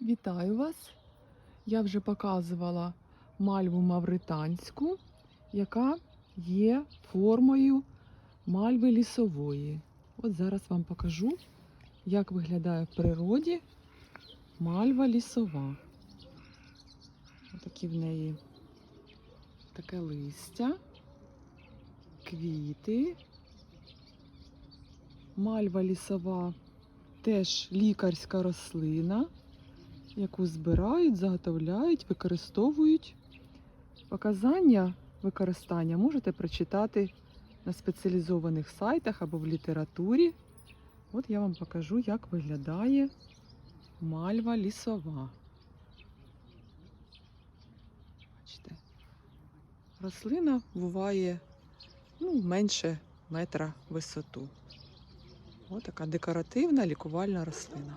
Вітаю вас! Я вже показувала мальву мавританську, яка є формою мальви лісової. От зараз вам покажу, як виглядає в природі мальва лісова. Отакі в неї таке листя, квіти. Мальва лісова теж лікарська рослина яку збирають, заготовляють, використовують. Показання використання можете прочитати на спеціалізованих сайтах або в літературі. От я вам покажу, як виглядає мальва лісова. Бачите, рослина буває ну, менше метра висоту. Ось така декоративна лікувальна рослина.